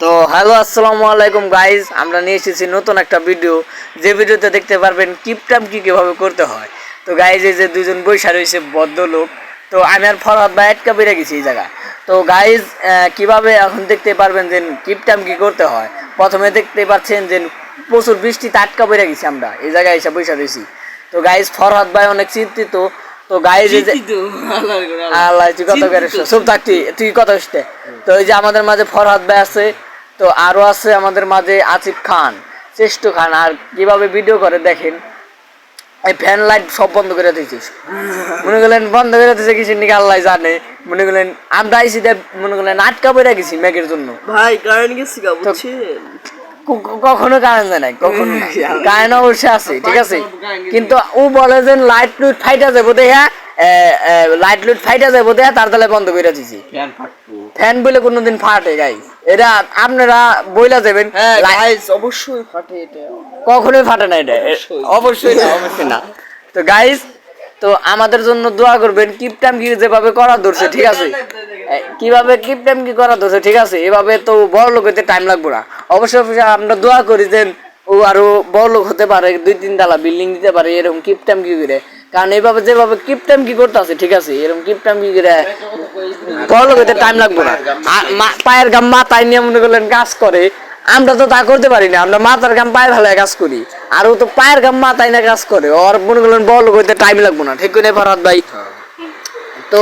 তো হ্যালো আসসালামু আলাইকুম গাইজ আমরা নিয়ে এসেছি নতুন একটা ভিডিও যে ভিডিওতে দেখতে পারবেন কিপটাম কি কীভাবে করতে হয়। তো গাইজ এই যে দুজন বৈশা রয়েছে ভদ্রলোক তো আমি আর ফরহাদ বা আটকা বেড়ে গেছি এই জায়গায়। তো গাইজ কীভাবে এখন দেখতে পারবেন যে কিপটাম কি করতে হয়? প্রথমে দেখতে পাচ্ছেন যে প্রচুর বৃষ্টিতে আটকা বেড়ে গেছি আমরা এই জায়গায় এসে বৈশা রয়েছি। তো গাইজ ফরহাদ ভাই অনেক চিন্তিত। তো গাইজ এই যে আল্লাহ। তুই কত করে সব থাকতি তুই কত তো এই যে আমাদের মাঝে ফরহাদ ভাই আছে তো আরও আছে আমাদের মাঝে আসিফ খান শ্রেষ্ঠ খান। আর কীভাবে ভিডিও করে দেখেন এই ফ্যান লাইট সব বন্ধ করে দিয়েছিস মনে করলেন বন্ধ করে দিয়েছে কিছু নাকি আল্লাহ জানে। মনে করলেন আমরা আইসি দেব মনে করলেন আটকা পড়ে গেছি মেঘের জন্য। ভাই কারেন্ট গেছে কখনো কারেন্ট দেয় নাই কখনো কারেন্ট অবশ্যই আছে ঠিক আছে? কিন্তু ও বলে যে লাইট লুট ফাইটা যাব দেখা লাইট লুট ফাইটা যাব দেখা তার তালে বন্ধ করে দিছি। ফ্যান বলে কোনোদিন ফাটে গাই এটা আপনারা বইলা যাবেন হ্যাঁ গাইস অবশ্যই ফাটে এটা। কখনোই ফাটে না এটা। অবশ্যই। অবশ্যই না অবশ্যই না। তো গাইস তো আমাদের জন্য দোয়া করবেন কিপটাম কি যেভাবে করা ধরছে ঠিক আছে? কীভাবে কিপটাম কি করা ধরছে ঠিক আছে? এভাবে তো বড় লোক হতে টাইম লাগবে না। অবশ্যই অবশ্যই আমরা দোয়া করি যে ও আরও বড় লোক হতে পারে দুই তিন তালা বিল্ডিং দিতে পারে এরকম কিপটাম কি করে। কারণ এইভাবে যেভাবে কিপটাম কি করতে আছে ঠিক আছে? এরকম কিপটাম কি করে বড় লোক হতে টাইম লাগবে না। পায়ের গাম মাথায় নিয়ে মনে করলেন কাজ করে আমরা তো তা করতে পারি না আমরা মাথার গাম পায়ে ফেলায় কাজ করি। আর ও তো পায়ের গাম মাথায় না কাজ করে ওর মনে করলেন বড় লোক হইতে টাইম লাগবে না ঠিক করে ফরহাদ ভাই? তো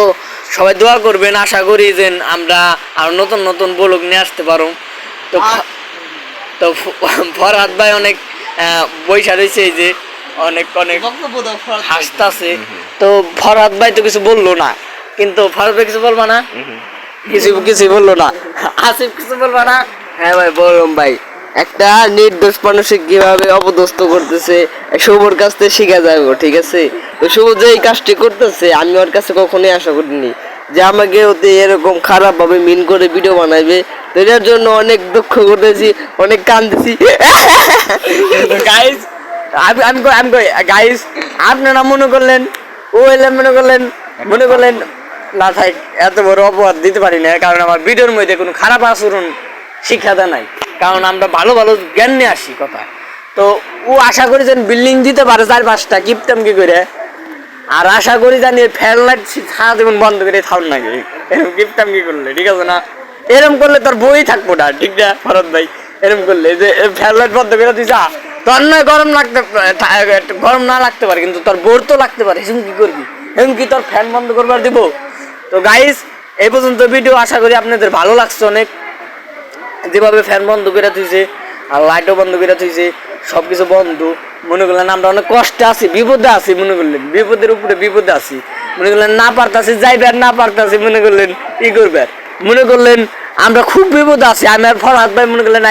সবাই দোয়া করবেন আশা করি যে আমরা আর নতুন নতুন বলক নিয়ে আসতে পারো। তো তো ফরহাদ ভাই অনেক আহ, বৈশা রয়েছে এই যে অনেক অনেক হাসতাছে। তো ফরহাদ ভাই তো কিছু বলল না। কিন্তু ফরহাদ ভাই কিছু বলবা না? কিছু কিছু বলল না। আসিফ কিছু বলবা না? হ্যাঁ ভাই বললাম ভাই। একটা নির্দোষ মানুষকে কীভাবে অপদস্থ করতেছে শুভর কাছ থেকে শিখা যাবে ঠিক আছে? তো শুভ যে এই কাজটি করতেছে আমি ওর কাছে কখনোই আশা করিনি যে আমাকে ওতে এরকম খারাপ ভাবে মিন করে ভিডিও বানাবে তো এটার জন্য অনেক দুঃখ করতেছি অনেক কান্দেছি। গাইস আমি আমি গাইস আপনারা মনে করলেন ও এলে মনে করলেন মনে করলেন, না এত বড় অপবাদ দিতে পারি না কারণ আমার ভিডিওর মধ্যে কোনো খারাপ আচরণ শিক্ষাটা নাই। কারণ আমরা ভালো ভালো জ্ঞান নিয়ে আসি কথা। তো ও আশা বিল্ডিং দিতে পারে চার পাঁচটা কিপটাম কি করে। আর আশা করি জানি ফ্যান লাইট সারা জীবন বন্ধ করে থাকুন নাকি। এরকম কিপটাম কি করলে, ঠিক আছে না? এরকম করলে তোর বই থাকব না, ঠিক না ভরত ভাই? এরকম করলে যে ফ্যান লাইট বন্ধ করে দিছা তোর গরম লাগতে গরম না লাগতে পারে, কিন্তু তোর বোর তো লাগতে পারে সেরকম কি করবি? এরকম কি তোর ফ্যান বন্ধ করবার দিব? তো গাইস এই পর্যন্ত ভিডিও আশা করি আপনাদের ভালো লাগছে অনেক। যেভাবে ফ্যান বন্ধ করে থুইছে, আর লাইটও বন্ধ করে থুইছে সব কিছু বন্ধ, মনে করলেন আমরা অনেক কষ্টে আছি, বিপদে আছি, মনে করলেন, বিপদের উপরে বিপদে আছি। মনে করলেন না পারতাছি, যাইবার না পারতাছি, মনে করলেন ই করবার? মনে করলেন আমরা খুব বিপদে আছি, আমি আর ফরহাদ ভাই মনে করলেন